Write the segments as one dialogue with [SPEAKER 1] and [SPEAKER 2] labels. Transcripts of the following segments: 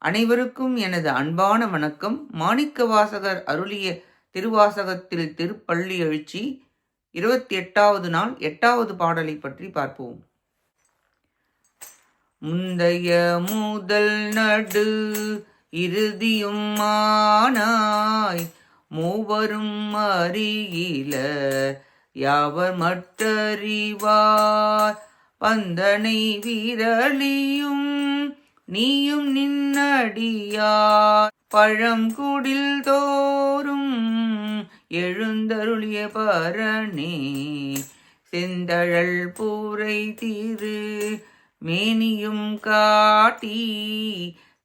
[SPEAKER 1] அனைவருக்கும் எனது அன்பான வணக்கம். மாணிக்க வாசகர் அருளிய திருவாசகத்தில் திருப்பள்ளி எழுச்சி இருபத்தி எட்டாவது நாள் எட்டாவது பாடலை பற்றி பார்ப்போம். முந்தைய முதல் நடு இறுதியும் மானாய் மூவரும் அறியில யாவர் மற்றறிவார்? பந்தனை விரலியும் நீயும் நின்னடியார். பழங்குடில் தோறும் எழுந்தருளிய பரணே. செந்தழல் பூரை திரு மேனியும் காட்டி.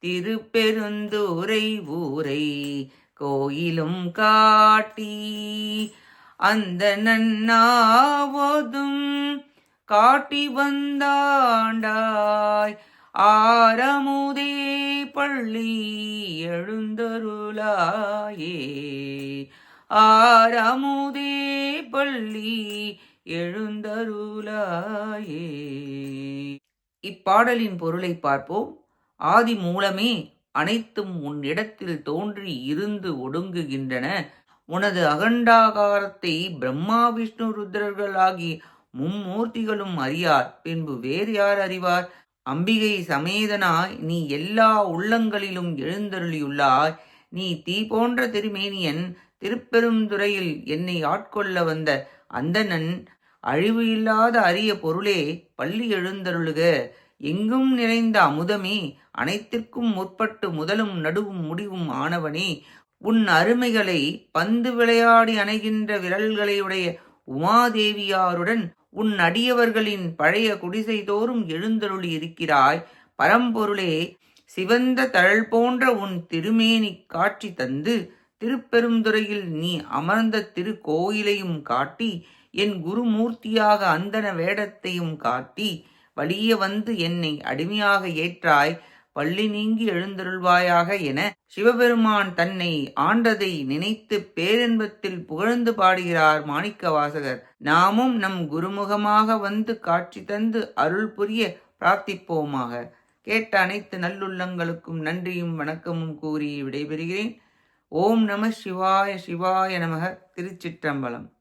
[SPEAKER 1] திருப்பெருந்துரை ஊரை கோயிலும் காட்டி. அந்த நன்னாவதும் காட்டி வந்தாண்டாய். ஆரமுதே பள்ளி எழுந்தருளாயே. ஆரமுதே பள்ளி எழுந்தருளாயே. இப்பாடலின் பொருளை பார்ப்போம். ஆதி மூலமே அனைத்தும் உன் இடத்தில் தோன்றி இருந்து ஒடுங்குகின்றன. உனது அகண்டாகாரத்தை பிரம்மா விஷ்ணு ருத்ரர்களாகி மும்மூர்த்திகளும் அறியார். பின்பு வேறு யார் அறிவார்? அம்பிகை சமேதனாய் நீ எல்லா உள்ளங்களிலும் எழுந்தருளியுள்ளாய். நீ தீ போன்ற திருமேனியன் திருப்பெருந்துறையில் என்னை ஆட்கொள்ள வந்த அந்தணன் அழிவு இல்லாத அரிய பொருளே பள்ளி எழுந்தருளுக. எங்கும் நிறைந்த அமுதமே அனைத்திற்கும் முற்பட்டு முதலும் நடுவும் முடிவும் ஆனவனே. உன் அருமைகளை பந்து விளையாடி அணைகின்ற விரல்களையுடைய உமாதேவியாருடன் உன் அடியவர்களின் பழைய குடிசை தோறும் எழுந்தருளி இருக்கிறாய் பரம்பொருளே சிவந்த தழல் போன்ற உன் திருமேனி காட்சி தந்து திருப்பெருந்துறையில் நீ அமர்ந்த திருக்கோயிலையும் காட்டி என் குருமூர்த்தியாக அந்தன வேடத்தையும் காட்டி வலிய வந்து என்னை அடிமையாக ஏற்றாய். பள்ளி நீங்கி எழுந்தருள்வாயாக என சிவபெருமான் தன்னை ஆண்டதை நினைத்து பேரின்பத்தில் புகழ்ந்து பாடுகிறார் மாணிக்க வாசகர் நாமும் நம் குருமுகமாக வந்து காட்சி தந்து அருள் புரிய பிரார்த்திப்போமாக. கேட்ட அனைத்து நல்லுள்ளங்களுக்கும் நன்றியும் வணக்கமும் கூறி விடைபெறுகிறேன். ஓம் நம சிவாய சிவாய நமக. திருச்சிற்றம்பலம்.